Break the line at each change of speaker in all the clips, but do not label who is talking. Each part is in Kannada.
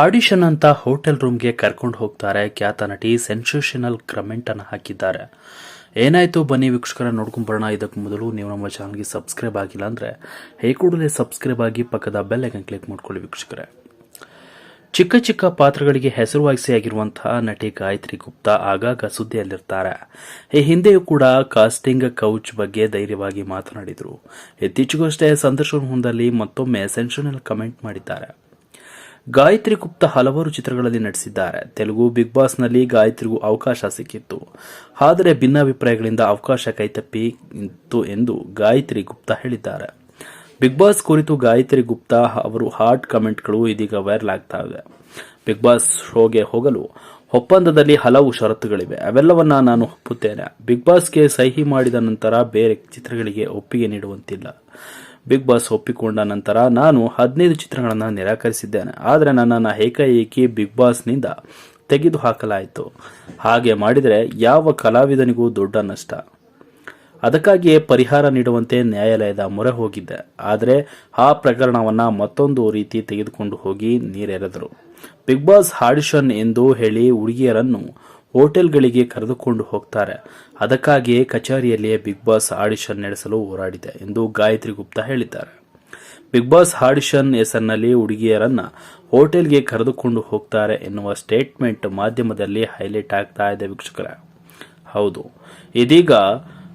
ಆಡಿಷನ್ ಅಂತ ಹೋಟೆಲ್ ರೂಮ್ಗೆ ಕರ್ಕೊಂಡು ಹೋಗ್ತಾರೆ. ಖ್ಯಾತ ನಟಿ ಸೆನ್ಸೇಷನಲ್ ಕಮೆಂಟ್ ಅನ್ನು ಹಾಕಿದ್ದಾರೆ. ಏನಾಯ್ತು ಬನ್ನಿ ವೀಕ್ಷಕರ ನೋಡ್ಕೊಂಬರೋಣ. ಇದಕ್ಕೆ ಮೊದಲು ನೀವು ನಮ್ಮ ಚಾನಲ್ಗೆ ಸಬ್ಸ್ಕ್ರೈಬ್ ಆಗಿಲ್ಲ ಅಂದ್ರೆ ಹೇ ಕೂಡಲೇ ಸಬ್ಸ್ಕ್ರೈಬ್ ಆಗಿ ಪಕ್ಕದ ಬೆಲ್ ಐಕನ್ ಕ್ಲಿಕ್ ಮಾಡ್ಕೊಳ್ಳಿ ವೀಕ್ಷಕರೇ. ಚಿಕ್ಕ ಚಿಕ್ಕ ಪಾತ್ರಗಳಿಗೆ ಹೆಸರುವಾಸಿಯಾಗಿರುವಂತಹ ನಟಿ ಗಾಯತ್ರಿ ಗುಪ್ತಾ ಆಗಾಗ ಸುದ್ದಿಯಲ್ಲಿರ್ತಾರೆ. ಈ ಹಿಂದೆಯೂ ಕೂಡ ಕಾಸ್ಟಿಂಗ್ ಕೌಚ್ ಬಗ್ಗೆ ಧೈರ್ಯವಾಗಿ ಮಾತನಾಡಿದರು. ಇತ್ತೀಚೆಗಷ್ಟೇ ಸಂದರ್ಶನವೊಂದರಲ್ಲಿ ಮತ್ತೊಮ್ಮೆ ಸೆನ್ಷನಲ್ ಕಮೆಂಟ್ ಮಾಡಿದ್ದಾರೆ. ಗಾಯತ್ರಿ ಗುಪ್ತಾ ಹಲವಾರು ಚಿತ್ರಗಳಲ್ಲಿ ನಟಿಸಿದ್ದಾರೆ. ತೆಲುಗು ಬಿಗ್ ಬಾಸ್ನಲ್ಲಿ ಗಾಯತ್ರಿಗೂ ಅವಕಾಶ ಸಿಕ್ಕಿತ್ತು. ಆದರೆ ಭಿನ್ನಾಭಿಪ್ರಾಯಗಳಿಂದ ಅವಕಾಶ ಕೈತಪ್ಪಿತ್ತು ಎಂದು ಗಾಯತ್ರಿ ಗುಪ್ತಾ ಹೇಳಿದ್ದಾರೆ. ಬಿಗ್ ಬಾಸ್ ಕುರಿತು ಗಾಯತ್ರಿ ಗುಪ್ತಾ ಅವರು ಹಾಟ್ ಕಮೆಂಟ್ಗಳು ಇದೀಗ ವೈರಲ್ ಆಗ್ತಾ ಇದೆ ಬಿಗ್ ಬಾಸ್ ಶೋಗೆ ಹೋಗಲು ಒಪ್ಪಂದದಲ್ಲಿ ಹಲವು ಷರತ್ತುಗಳಿವೆ. ಅವೆಲ್ಲವನ್ನ ನಾನು ಒಪ್ಪುತ್ತೇನೆ. ಬಿಗ್ ಬಾಸ್ಗೆ ಸಹಿ ಮಾಡಿದ ನಂತರ ಬೇರೆ ಚಿತ್ರಗಳಿಗೆ ಒಪ್ಪಿಗೆ ನೀಡುವಂತಿಲ್ಲ. ಬಿಗ್ ಬಾಸ್ ಒಪ್ಪಿಕೊಂಡ ನಂತರ ನಾನು ಹದಿನೈದು ಚಿತ್ರಗಳನ್ನು ನಿರಾಕರಿಸಿದ್ದೇನೆ. ಆದರೆ ನನ್ನನ್ನು ಏಕಾಏಕಿ ಬಿಗ್ ಬಾಸ್ನಿಂದ ತೆಗೆದು ಹಾಕಲಾಯಿತು ಹಾಗೆ ಮಾಡಿದರೆ ಯಾವ ಕಲಾವಿದನಿಗೂ ದೊಡ್ಡ ನಷ್ಟ. ಅದಕ್ಕಾಗಿಯೇ ಪರಿಹಾರ ನೀಡುವಂತೆ ನ್ಯಾಯಾಲಯದ ಮೊರೆ ಹೋಗಿದ್ದೆ. ಆದರೆ ಆ ಪ್ರಕರಣವನ್ನು ಮತ್ತೊಂದು ರೀತಿ ತೆಗೆದುಕೊಂಡು ಹೋಗಿ ನೀರೆರೆದರು. ಬಿಗ್ ಬಾಸ್ ಹಾಡಿಷನ್ ಎಂದು ಹೇಳಿ ಹುಡುಗಿಯರನ್ನು ಹೋಟೆಲ್ಗಳಿಗೆ ಕರೆದುಕೊಂಡು ಹೋಗ್ತಾರೆ. ಅದಕ್ಕಾಗಿಯೇ ಕಚೇರಿಯಲ್ಲಿಯೇ ಬಿಗ್ ಬಾಸ್ ಆಡಿಷನ್ ನಡೆಸಲು ಹೋರಾಡಿದೆ ಎಂದು ಗಾಯತ್ರಿ ಗುಪ್ತಾ ಹೇಳಿದ್ದಾರೆ. ಬಿಗ್ ಬಾಸ್ ಆಡಿಷನ್ ಹೆಸರಿನಲ್ಲಿ ಹುಡುಗಿಯರನ್ನ ಹೋಟೆಲ್ಗೆ ಕರೆದುಕೊಂಡು ಹೋಗ್ತಾರೆ ಎನ್ನುವ ಸ್ಟೇಟ್ಮೆಂಟ್ ಮಾಧ್ಯಮದಲ್ಲಿ ಹೈಲೈಟ್ ಆಗ್ತಾ ಇದೆ ವೀಕ್ಷಕರ. ಹೌದು. ಇದೀಗ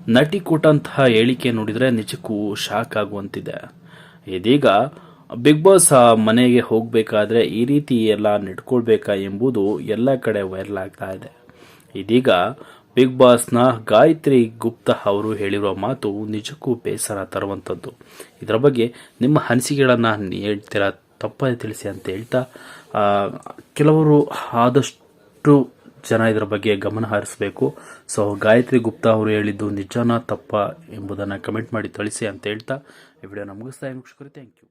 ನಟಿ ಕೊಟ್ಟಂತಹ ಹೇಳಿಕೆ ನೋಡಿದ್ರೆ ನಿಜಕ್ಕೂ ಶಾಕ್ ಆಗುವಂತಿದೆ. ಇದೀಗ ಬಿಗ್ ಬಾಸ್ ಮನೆಗೆ ಹೋಗಬೇಕಾದ್ರೆ ಈ ರೀತಿ ಎಲ್ಲ ನಡ್ಕೊಳ್ಬೇಕಾ ಎಂಬುದು ಎಲ್ಲ ಕಡೆ ವೈರಲ್ ಆಗ್ತಾ ಇದೆ. ಇದೀಗ ಬಿಗ್ ಬಾಸ್ನ ಗಾಯತ್ರಿ ಗುಪ್ತಾ ಅವರು ಹೇಳಿರುವ ಮಾತು ನಿಜಕ್ಕೂ ಬೇಸರ ತರುವಂಥದ್ದು. ಇದರ ಬಗ್ಗೆ ನಿಮ್ಮ ಅನಿಸಿಕೆಗಳನ್ನು ಹೇಳ್ತೀರಾ? ತಪ್ಪದೆ ತಿಳಿಸಿ ಅಂತ ಹೇಳ್ತಾ ಕೆಲವರು ಆದಷ್ಟು ಜನ ಇದರ ಬಗ್ಗೆ ಗಮನ ಹರಿಸಬೇಕು. ಸೊ ಗಾಯತ್ರಿ ಗುಪ್ತಾ ಅವರು ಹೇಳಿದ್ದು ನಿಜನಾ ತಪ್ಪ ಎಂಬುದನ್ನು ಕಮೆಂಟ್ ಮಾಡಿ ತಿಳಿಸಿ ಅಂತ ಹೇಳ್ತಾ, ಈ ವಿಡಿಯೋನ ಮುಗಿಸ್ತಾ ವೀಕ್ಷಕರೇ ಥ್ಯಾಂಕ್ ಯು